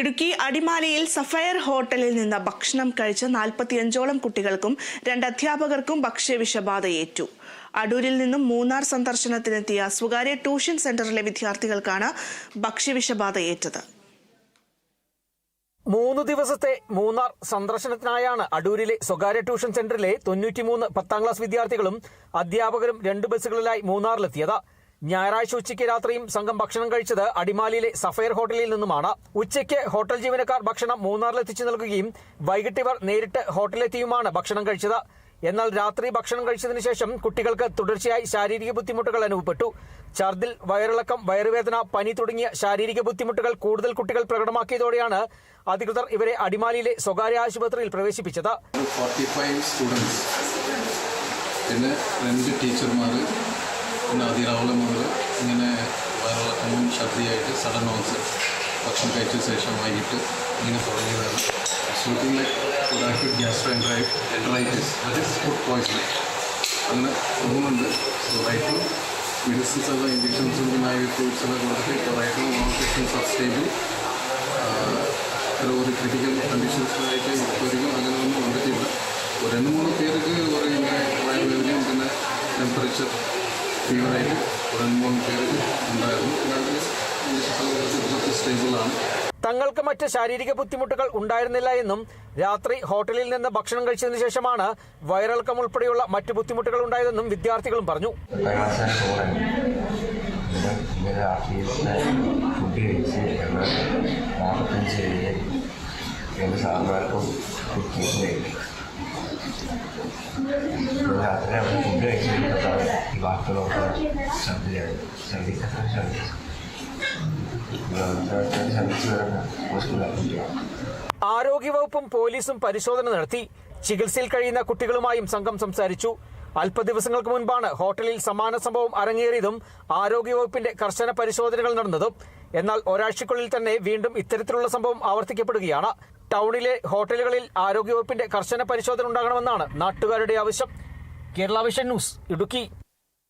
ഇടുക്കി അടിമാലിയിൽ സഫയർ ഹോട്ടലിൽ നിന്ന് ഭക്ഷണം കഴിച്ച നാൽപ്പത്തിയഞ്ചോളം കുട്ടികൾക്കും രണ്ട് അധ്യാപകർക്കും ഭക്ഷ്യവിഷബാധയേറ്റു. അടൂരിൽ നിന്നും മൂന്നാർ സന്ദർശനത്തിനെത്തിയ സ്വകാര്യ ട്യൂഷൻ സെന്ററിലെ വിദ്യാർത്ഥികൾക്കാണ് ഭക്ഷ്യവിഷബാധയേറ്റത്. മൂന്ന് ദിവസത്തെ മൂന്നാർ സന്ദർശനത്തിനായാണ് അടൂരിലെ സ്വകാര്യ ട്യൂഷൻ സെന്ററിലെ തൊണ്ണൂറ്റിമൂന്ന് പത്താം ക്ലാസ് വിദ്യാർത്ഥികളും അധ്യാപകരും രണ്ട് ബസ്സുകളിലായി മൂന്നാറിലെത്തിയത്. ഞായറാഴ്ച ഉച്ചയ്ക്ക് രാത്രിയും സംഘം ഭക്ഷണം കഴിച്ചത് അടിമാലിയിലെ സഫയർ ഹോട്ടലിൽ നിന്നുമാണ്. ഉച്ചയ്ക്ക് ഹോട്ടൽ ജീവനക്കാർ ഭക്ഷണം മൂന്നാറിലെത്തിച്ചു നൽകുകയും വൈകിട്ട് ഇവർ നേരിട്ട് ഹോട്ടലിലെത്തിയുമാണ് ഭക്ഷണം കഴിച്ചത്. എന്നാൽ രാത്രി ഭക്ഷണം കഴിച്ചതിനു ശേഷം കുട്ടികൾക്ക് തുടർച്ചയായി ശാരീരിക ബുദ്ധിമുട്ടുകൾ അനുഭവപ്പെട്ടു. ഛർദിൽ വയറിളക്കം വയറുവേദന പനി തുടങ്ങിയ ശാരീരിക ബുദ്ധിമുട്ടുകൾ കൂടുതൽ കുട്ടികൾ പ്രകടമാക്കിയതോടെയാണ് അധികൃതർ ഇവരെ അടിമാലിയിലെ സ്വകാര്യ ആശുപത്രിയിൽ പ്രവേശിപ്പിച്ചത്. രണ്ട് ടീച്ചർമാർ പിന്നെ അതിരാവിലെ മുതൽ ഇങ്ങനെ വയറിളക്കമും ഛർദിയായിട്ട് സഡൻ ഓൺസ് ഭക്ഷണം കഴിച്ച ശേഷം വൈകിട്ട് ഇങ്ങനെ തുടങ്ങിയതാണ്. ഷൂട്ടിംഗ് ഉണ്ടാക്കി ഗ്യാസ്ട്രോ എൻട്രൈറ്റിസ് അത് ഫുഡ് പോയിസൺ അങ്ങനെ തോന്നുന്നുണ്ട് സോ റൈറ്റും മെഡിസിൻസ് എല്ലാം ഇഞ്ചക്ഷൻസും പിന്നെ ഐ ഫ്രൂട്ട്സ് എല്ലാം കൊടുത്തിട്ട് ഇപ്പോൾ റൈറ്റും നോൺഫിക്ഷൻ സബ്സ്റ്റേബിൾ ചില ഒരു ക്രിട്ടിക്കൽ കണ്ടീഷൻസിലായിട്ട് ഇപ്പോഴേക്കും അങ്ങനെ ഒന്നും വന്നിട്ടില്ല. ഒരു രണ്ട് മൂന്ന് പേർക്ക് കുറേ ഇങ്ങനെ വയറുവേദനയും പിന്നെ ടെമ്പറേച്ചർ തങ്ങൾക്ക് മറ്റ് ശാരീരിക ബുദ്ധിമുട്ടുകൾ ഉണ്ടായിരുന്നില്ല എന്നും രാത്രി ഹോട്ടലിൽ നിന്ന് ഭക്ഷണം കഴിച്ചതിന് ശേഷമാണ് വയറിളക്കം ഉൾപ്പെടെയുള്ള മറ്റ് ബുദ്ധിമുട്ടുകൾ ഉണ്ടായതെന്നും വിദ്യാർത്ഥികളും പറഞ്ഞു. ഫുഡ് ഛർദിക്കത്ര വരുന്ന ഹോസ്പിറ്റലാക്കിയിട്ടാണ് ആരോഗ്യവകുപ്പും പോലീസും പരിശോധന നടത്തി. ചികിത്സയിൽ കഴിയുന്ന കുട്ടികളുമായും സംഘം സംസാരിച്ചു. അല്പ ദിവസങ്ങൾക്ക് മുൻപാണ് ഹോട്ടലിൽ സമാന സംഭവം അരങ്ങേറിയതും ആരോഗ്യവകുപ്പിന്റെ കർശന പരിശോധനകൾ നടന്നതും. എന്നാൽ ഒരാഴ്ചക്കുള്ളിൽ തന്നെ വീണ്ടും ഇത്തരത്തിലുള്ള സംഭവം ആവർത്തിക്കപ്പെടുകയാണ്. ടൗണിലെ ഹോട്ടലുകളിൽ ആരോഗ്യവകുപ്പിന്റെ കർശന പരിശോധന ഉണ്ടാകണമെന്നാണ് നാട്ടുകാരുടെ ആവശ്യം. Kerala vision news Idukki.